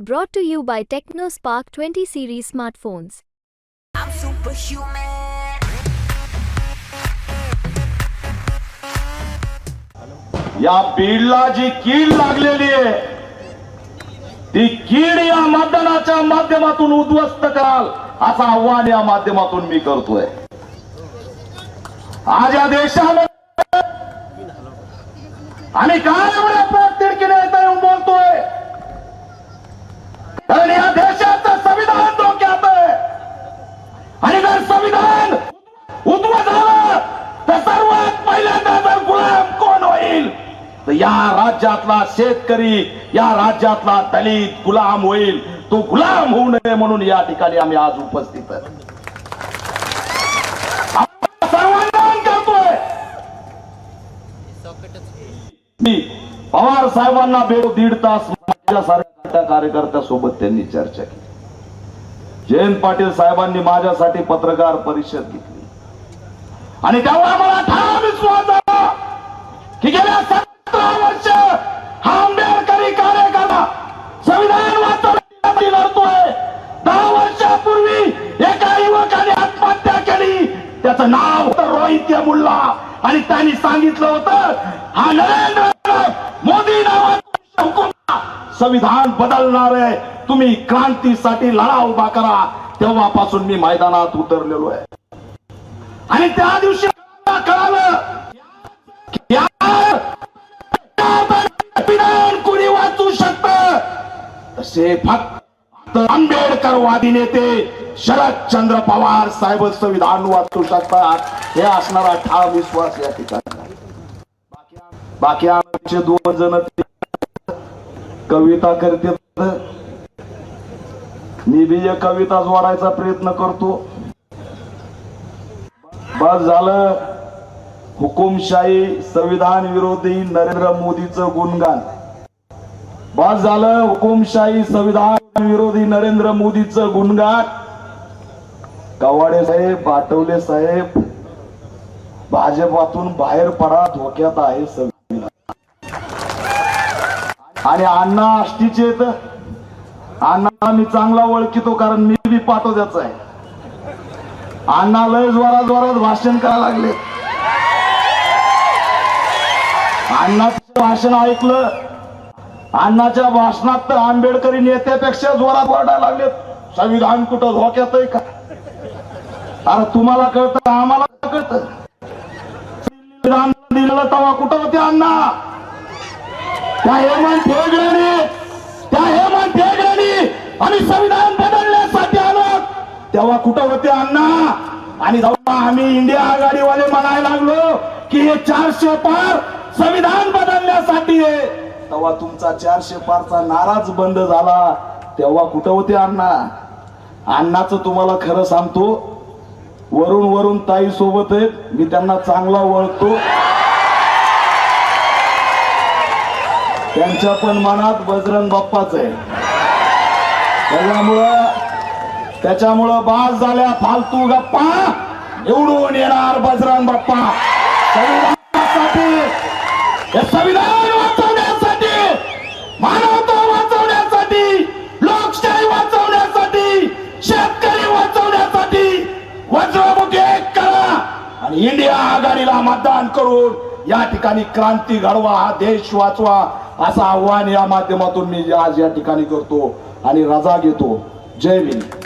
Brought to you by TechnoSpark 20 series smartphones. I'm superhuman. या बीडला जी कीड लागलेली आहे ती कीड या मतदानाच्या माध्यमातून उद्ध्वस्त कराल असं आव्हान या माध्यमातून मी करतोय आज या देशामध्ये आणि काय एवढ्या येऊन बोलतोय कारण या देशाचं संविधान धोक्यात आहे. आणि जर संविधान उद्व झालं तर सर्वात पहिल्यांदा जर गुलाम कोण होईल? तर या राज्यातला शेतकरी या राज्यातला दलित गुलाम होईल. तो गुलाम होऊ नये म्हणून या ठिकाणी आम्ही आज उपस्थित आहे. करतोय. पवार साहेबांना भेट दीड तास माझ्यासारख्या कार्यकर्त्यासोबत त्यांनी चर्चा केली. जयंत पाटील साहेबांनी माझ्यासाठी पत्रकार परिषद घेतली. आणि त्यावर मला ठाम विश्वास झाला की गेल्या सतरा वर्ष हा आंबेडकरी कार्यकर्ता संविधान वाचवण्यासाठी लढतोय. दहा वर्षापूर्वी एका युवकाने आत्महत्या केली. त्याचं नाव होतं रोहित मुल्ला. आणि त्यांनी सांगितलं होतं हा नरेंद्र मोदी नावाचा हुकुम संविधान बदलणार आहे तुम्ही क्रांतीसाठी लढा उभा करा. तेव्हापासून मी मैदानात उतरलेलो आहे. आणि त्या दिवशी कळालं की कोणी वाचू शकत? तसे फक्त आंबेडकरवादी नेते शरदचंद्र पवार साहेब संविधान वाचू शकतात. हे असणारा ठाम विश्वास या ठिकाणी. बाकी आमचे दोन जण कविता करते मी बी एक कविता जोडायचा प्रयत्न करतो. बस झालं. हुकुमशाही संविधान विरोधी नरेंद्र मोदीचं गुणगान. बस झालं. हुकुमशाही संविधान विरोधी नरेंद्र मोदीचं गुणगान. कवाडे साहेब बाटवले साहेब भाजपातून बाहेर पडा धोक्यात आहे संविधान. आणि अण्णा आष्टीचे तर अण्णा मी चांगला ओळखितो कारण मी बी पाठवत्याचा आहे. अण्णा लय जोरात जोरात भाषण करायला लागले. अण्णाचं भाषण ऐकलं. अण्णाच्या भाषणात तर आंबेडकरी नेत्यापेक्षा जोरात ओरडायला लागले. संविधान कुठं धोक्यात आहे का? अरे तुम्हाला कळतं आम्हाला कळतं. दिलेलं तेव्हा कुठं होते अण्णा? त्या हेमंत हेगडेने त्या हेमंत आम्ही संविधान बदलण्यासाठी आलो. तेव्हा कुठं होते अण्णा? आणि जेव्हा आम्ही इंडिया आघाडीवाले म्हणायला लागलो की हे चारशे पार संविधान बदलण्यासाठी आहे तेव्हा तुमचा चारशे पारचा नाराज बंद झाला. तेव्हा कुठं होते अण्णा? अण्णाचं तुम्हाला खरं सांगतो वरून वरून ताई सोबत आहेत मी त्यांना चांगला ओळखतो. त्यांच्या पण मनात बजरंग बाप्पाच आहे. त्याच्यामुळं त्याच्यामुळं बास झाल्या फालतू गप्पा. निवडून येणार बजरंग बाप्पा. संविधानासाठी हे संविधान वाचवण्यासाठी मानवता वाचवण्यासाठी लोकशाही वाचवण्यासाठी शेतकरी वाचवण्यासाठी वज्रमुखी एक करा आणि इंडिया आघाडीला मतदान करून या ठिकाणी क्रांती घडवा हा देश वाचवा. असं आव्हान या माध्यमातून मी आज या ठिकाणी करतो आणि रजा घेतो. जय भीम.